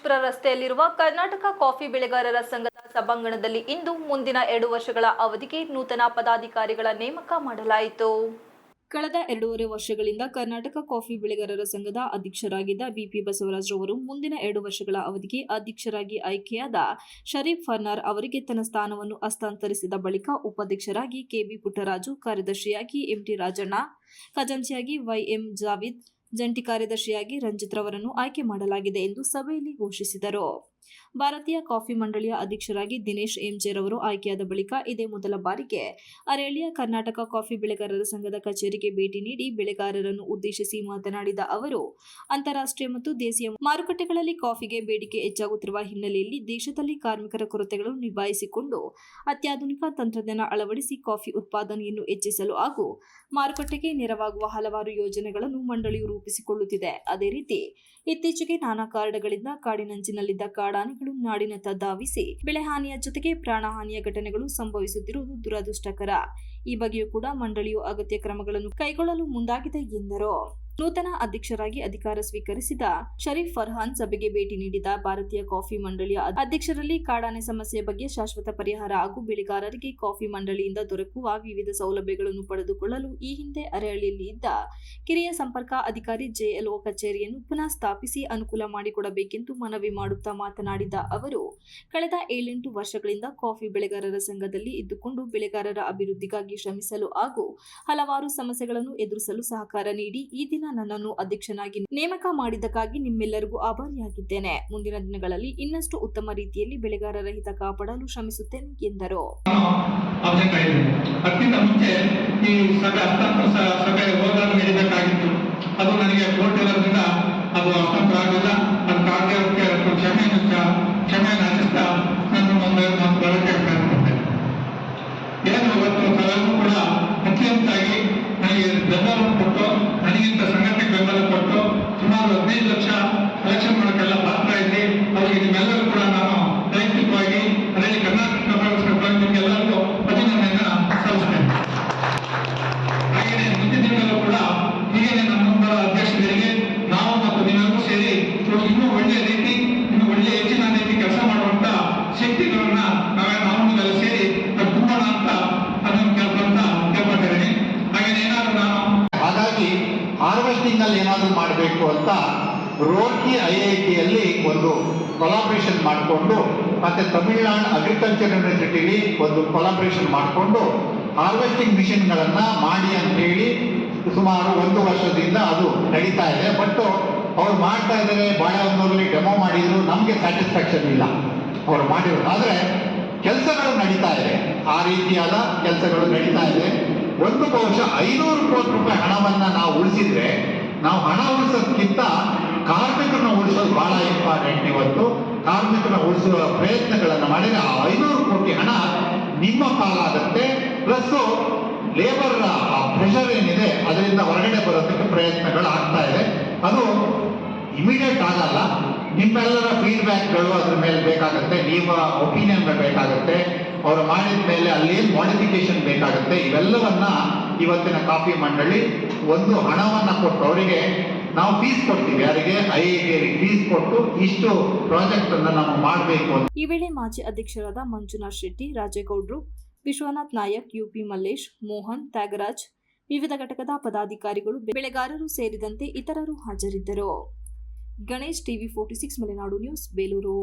ಜಗದೀಶ್ಪುರ ರಸ್ತೆಯಲ್ಲಿರುವ ಕರ್ನಾಟಕ ಕಾಫಿ ಬೆಳೆಗಾರರ ಸಂಘದ ಸಭಾಂಗಣದಲ್ಲಿ ಇಂದು ಮುಂದಿನ ಎರಡು ವರ್ಷಗಳ ಅವಧಿಗೆ ನೂತನ ಪದಾಧಿಕಾರಿಗಳ ನೇಮಕ ಮಾಡಲಾಯಿತು. ಕಳೆದ ಎರಡೂವರೆ ವರ್ಷಗಳಿಂದ ಕರ್ನಾಟಕ ಕಾಫಿ ಬೆಳೆಗಾರರ ಸಂಘದ ಅಧ್ಯಕ್ಷರಾಗಿದ್ದ ಬಿಪಿ ಬಸವರಾಜ್ ರವರು ಮುಂದಿನ ಎರಡು ವರ್ಷಗಳ ಅವಧಿಗೆ ಅಧ್ಯಕ್ಷರಾಗಿ ಆಯ್ಕೆಯಾದ ಶರೀಫ್ ಫರ್ನಾರ್ ಅವರಿಗೆ ತನ್ನ ಸ್ಥಾನವನ್ನು ಹಸ್ತಾಂತರಿಸಿದ ಬಳಿಕ ಉಪಾಧ್ಯಕ್ಷರಾಗಿ ಕೆಬಿ ಪುಟ್ಟರಾಜು ಕಾರ್ಯದರ್ಶಿಯಾಗಿ ಎಂಟಿ ರಾಜಣ್ಣ, ಖಜಾಂಚಿಯಾಗಿ ವೈಎಂ ಜಾವಿದ್ ಜಂಟಿ ಕಾರ್ಯದರ್ಶಿಯಾಗಿ ರಂಜಿತ್ ರವರನ್ನು ಆಯ್ಕೆ ಮಾಡಲಾಗಿದೆ ಎಂದು ಸಭೆಯಲ್ಲಿ ಘೋಷಿಸಿದರು. ಭಾರತೀಯ ಕಾಫಿ ಮಂಡಳಿಯ ಅಧ್ಯಕ್ಷರಾಗಿ ದಿನೇಶ್ ಎಂಜೆರ್ ರವರು ಆಯ್ಕೆಯಾದ ಬಳಿಕ ಇದೇ ಮೊದಲ ಬಾರಿಗೆ ಅರೇಳಿಯ ಕರ್ನಾಟಕ ಕಾಫಿ ಬೆಳೆಗಾರರ ಸಂಘದ ಕಚೇರಿಗೆ ಭೇಟಿ ನೀಡಿ ಬೆಳೆಗಾರರನ್ನು ಉದ್ದೇಶಿಸಿ ಮಾತನಾಡಿದ ಅವರು, ಅಂತಾರಾಷ್ಟ್ರೀಯ ಮತ್ತು ದೇಶೀಯ ಮಾರುಕಟ್ಟೆಗಳಲ್ಲಿ ಕಾಫಿಗೆ ಬೇಡಿಕೆ ಹೆಚ್ಚಾಗುತ್ತಿರುವ ಹಿನ್ನೆಲೆಯಲ್ಲಿ ದೇಶದಲ್ಲಿ ಕಾರ್ಮಿಕರ ಕೊರತೆಗಳನ್ನು ನಿಭಾಯಿಸಿಕೊಂಡು ಅತ್ಯಾಧುನಿಕ ತಂತ್ರಜ್ಞಾನ ಅಳವಡಿಸಿ ಕಾಫಿ ಉತ್ಪಾದನೆಯನ್ನು ಹೆಚ್ಚಿಸಲು ಹಾಗೂ ಮಾರುಕಟ್ಟೆಗೆ ನೆರವಾಗುವ ಹಲವಾರು ಯೋಜನೆಗಳನ್ನು ಮಂಡಳಿಯು ರೂಪಿಸಿಕೊಳ್ಳುತ್ತಿದೆ. ಅದೇ ರೀತಿ, ಇತ್ತೀಚೆಗೆ ನಾನಾ ಕಾರಣಗಳಿಂದ ಕಾಡಿನಂಚಿನಲ್ಲಿದ್ದ ಕಾಡಾನೆಗಳು ನಾಡಿನತ್ತ ಧಾವಿಸಿ ಬೆಳೆಹಾನಿಯ ಜೊತೆಗೆ ಪ್ರಾಣಹಾನಿಯ ಘಟನೆಗಳು ಸಂಭವಿಸುತ್ತಿರುವುದು ದುರದೃಷ್ಟಕರ. ಈ ಬಗ್ಗೆಯೂ ಕೂಡ ಮಂಡಳಿಯು ಅಗತ್ಯ ಕ್ರಮಗಳನ್ನು ಕೈಗೊಳ್ಳಲು ಮುಂದಾಗಿದೆ ಎಂದರು. ನೂತನ ಅಧ್ಯಕ್ಷರಾಗಿ ಅಧಿಕಾರ ಸ್ವೀಕರಿಸಿದ ಶರೀಫ್ ಫರ್ಹಾನ್ ಸಭೆಗೆ ಭೇಟಿ ನೀಡಿದ ಭಾರತೀಯ ಕಾಫಿ ಮಂಡಳಿಯ ಅಧ್ಯಕ್ಷರಲ್ಲಿ ಕಾಡಾನೆ ಸಮಸ್ಯೆ ಬಗ್ಗೆ ಶಾಶ್ವತ ಪರಿಹಾರ ಹಾಗೂ ಬೆಳೆಗಾರರಿಗೆ ಕಾಫಿ ಮಂಡಳಿಯಿಂದ ದೊರಕುವ ವಿವಿಧ ಸೌಲಭ್ಯಗಳನ್ನು ಪಡೆದುಕೊಳ್ಳಲು ಈ ಹಿಂದೆ ಅರೆಹಳ್ಳಿಯಲ್ಲಿ ಇದ್ದ ಕಿರಿಯ ಸಂಪರ್ಕ ಅಧಿಕಾರಿ ಜೆಎಲ್ಒ ಕಚೇರಿಯನ್ನು ಪುನಃ ಸ್ಥಾಪಿಸಿ ಅನುಕೂಲ ಮಾಡಿಕೊಡಬೇಕೆಂದು ಮನವಿ ಮಾಡುತ್ತಾ ಮಾತನಾಡಿದ ಅವರು, ಕಳೆದ ಏಳೆಂಟು ವರ್ಷಗಳಿಂದ ಕಾಫಿ ಬೆಳೆಗಾರರ ಸಂಘದಲ್ಲಿ ಇದ್ದುಕೊಂಡು ಬೆಳೆಗಾರರ ಅಭಿವೃದ್ಧಿಗಾಗಿ ಶ್ರಮಿಸಲು ಹಾಗೂ ಹಲವಾರು ಸಮಸ್ಯೆಗಳನ್ನು ಎದುರಿಸಲು ಸಹಕಾರ ನೀಡಿ ಈ ದಿನ ನನ್ನನ್ನು ಅಧ್ಯಕ್ಷನಾಗಿ ನೇಮಕ ಮಾಡಿದ್ದಕ್ಕಾಗಿ ನಿಮ್ಮೆಲ್ಲರಿಗೂ ಆಭಾರಿಯಾಗಿದ್ದೇನೆ. ಮುಂದಿನ ದಿನಗಳಲ್ಲಿ ಇನ್ನಷ್ಟು ಉತ್ತಮ ರೀತಿಯಲ್ಲಿ ಬೆಳೆಗಾರರ ಹಿತ ಕಾಪಾಡಲು ಶ್ರಮಿಸುತ್ತೇನೆ ಎಂದರು. ಕ್ಷಮೆಯನ್ನು ಕ್ಷಮೆಯನ್ನು ಯಾಚಿಸ್ತಾ ನಾನು ಒಂದು ಮಾತು ಬಳಕೆ ಏನು ಇವತ್ತು ಅವರಿಗೆ ನಿಮ್ಮೆಲ್ಲರೂ ಕೂಡ ನಾನು ವೈಯಕ್ತಿಕವಾಗಿ ಅದರಲ್ಲಿ ಕರ್ನಾಟಕ ಕರ್ನಾಟಕ ಎಲ್ಲರಿಗೂ ಅಭಿನಂದನೆಯನ್ನ ಸಲ್ಲಿಸ್ತೇನೆ. ಹಾಗೆಯೇ ಮುಂದಿನ ದಿನದಲ್ಲೂ ಕೂಡ ಹೀಗೆ ನಮ್ಮ ಅಧ್ಯಕ್ಷರಿಗೆ ನಾವು ಮತ್ತು ನೀವೆಲ್ಲರೂ ಸೇರಿ ಇನ್ನೂ ಒಳ್ಳೆಯ ರೀತಿ, ಇನ್ನೂ ಒಳ್ಳೆಯ ಹೆಚ್ಚಿನ ರೀತಿ ಕೆಲಸ ಮಾಡುವಂತ ಶಕ್ತಿಗಳನ್ನ ನಾವೇ ನಾವು ನೀವೆಲ್ಲ ಸೇರಿ ತುಂಬೋಣ ಅಂತ ಅದನ್ನು ಕೇಳ್ಕೊಂತ ಕೇಳ್ಕೊಳ್ತಿದ್ದೀನಿ ಹಾಗೆಯೇ ಏನಾದ್ರು ನಾನು ಹಾಗಾಗಿ ಹಾರ್ವೆಸ್ಟಿಂಗ್ ಅಲ್ಲಿ ಏನಾದರೂ ಮಾಡಬೇಕು ಅಂತ ರೋರ್ಕಿ ಐ ಐ ಟಿಯಲ್ಲಿ ಒಂದು ಕೊಲಾಬ್ರೇಷನ್ ಮಾಡಿಕೊಂಡು, ಮತ್ತೆ ತಮಿಳುನಾಡು ಅಗ್ರಿಕಲ್ಚರ್ ಯೂನಿವರ್ಸಿಟಿಲಿ ಒಂದು ಕೊಲಾಬ್ರೇಷನ್ ಮಾಡಿಕೊಂಡು ಹಾರ್ವೆಸ್ಟಿಂಗ್ ಮಿಷಿನ್ಗಳನ್ನು ಮಾಡಿ ಅಂತ ಹೇಳಿ ಸುಮಾರು ಒಂದು ವರ್ಷದಿಂದ ಅದು ನಡೀತಾ ಇದೆ. ಬಟ್ ಅವ್ರು ಮಾಡ್ತಾ ಇದ್ದಾರೆ, ಬಾಳೆಹೊನ್ನೂರಲ್ಲಿ ಡೆಮೋ ಮಾಡಿದ್ರು, ನಮಗೆ ಸ್ಯಾಟಿಸ್ಫ್ಯಾಕ್ಷನ್ ಇಲ್ಲ. ಅವ್ರು ಮಾಡಿರೋದು. ಆದರೆ ಕೆಲಸಗಳು ನಡೀತಾ ಇದೆ. ಆ ರೀತಿಯಾದ ಕೆಲಸಗಳು ನಡೀತಾ ಇದೆ. ಒಂದು ಬಹುಶಃ ಐನೂರು ಕೋಟಿ ರೂಪಾಯಿ ಹಣವನ್ನ ನಾವು ಉಳಿಸಿದ್ರೆ, ನಾವು ಹಣ ಉಳಿಸೋದಕ್ಕಿಂತ ಕಾರ್ಮಿಕರನ್ನ ಉಳಿಸೋದು ಬಹಳ ಇಂಪಾರ್ಟೆಂಟ್ ಇವತ್ತು. ಕಾರ್ಮಿಕರನ್ನ ಉಳಿಸುವ ಪ್ರಯತ್ನಗಳನ್ನು ಮಾಡಿದ್ರೆ ಆ ಐನೂರು ಕೋಟಿ ಹಣ ನಿಮ್ಮ ಪಾಲಾಗುತ್ತೆ. ಪ್ಲಸ್ ಲೇಬರ್ ಪ್ರೆಷರ್ ಏನಿದೆ, ಅದರಿಂದ ಹೊರಗಡೆ ಬರೋದಕ್ಕೆ ಪ್ರಯತ್ನಗಳು ಆಗ್ತಾ ಇದೆ. ಅದು ಇಮಿಡಿಯೇಟ್ ಆಗಲ್ಲ. ನಿಮ್ಮೆಲ್ಲರ ಫೀಡ್ಬ್ಯಾಕ್ಗಳು ಅದ್ರ ಮೇಲೆ ಬೇಕಾಗುತ್ತೆ. ನಿಮ್ಮ ಒಪಿನಿಯನ್ ಬೇಕಾಗುತ್ತೆ. ಅವರು ಮಾಡಿದ ಮೇಲೆ ಅಲ್ಲಿ ಮಾಡಿಫಿಕೇಶನ್ ಬೇಕಾಗುತ್ತೆ. ಇವೆಲ್ಲವನ್ನ ಇವತ್ತಿನ ಕಾಫಿ ಮಂಡಳಿ ಒಂದು ಹಣವನ್ನ ಕೊಟ್ಟು ಅವರಿಗೆ ನಾವು ಫೀಸ್ ಕೊಡ್ತೀವಿ. ಯಾರಿಗೆ ಐ ಫೀಸ್ ಕೊಟ್ಟು ಇಷ್ಟು ಪ್ರಾಜೆಕ್ಟ್ ಅನ್ನ ನಾವು ಮಾಡಬೇಕು ಈ ವೇಳೆ ಮಾಜಿ ಅಧ್ಯಕ್ಷರಾದ ಮಂಜುನಾಥ್ ಶೆಟ್ಟಿ, ರಾಜೇಗೌಡರು, ವಿಶ್ವನಾಥ್ ನಾಯಕ್, ಯುಪಿ ಮಲ್ಲೇಶ್, ಮೋಹನ್, ತ್ಯಾಗರಾಜ್, ವಿವಿಧ ಘಟಕದ ಪದಾಧಿಕಾರಿಗಳು ಬೆಳೆಗಾರರು ಸೇರಿದಂತೆ ಇತರರು ಹಾಜರಿದ್ದರು. Ganesh TV forty six, Malenadu news, Belur.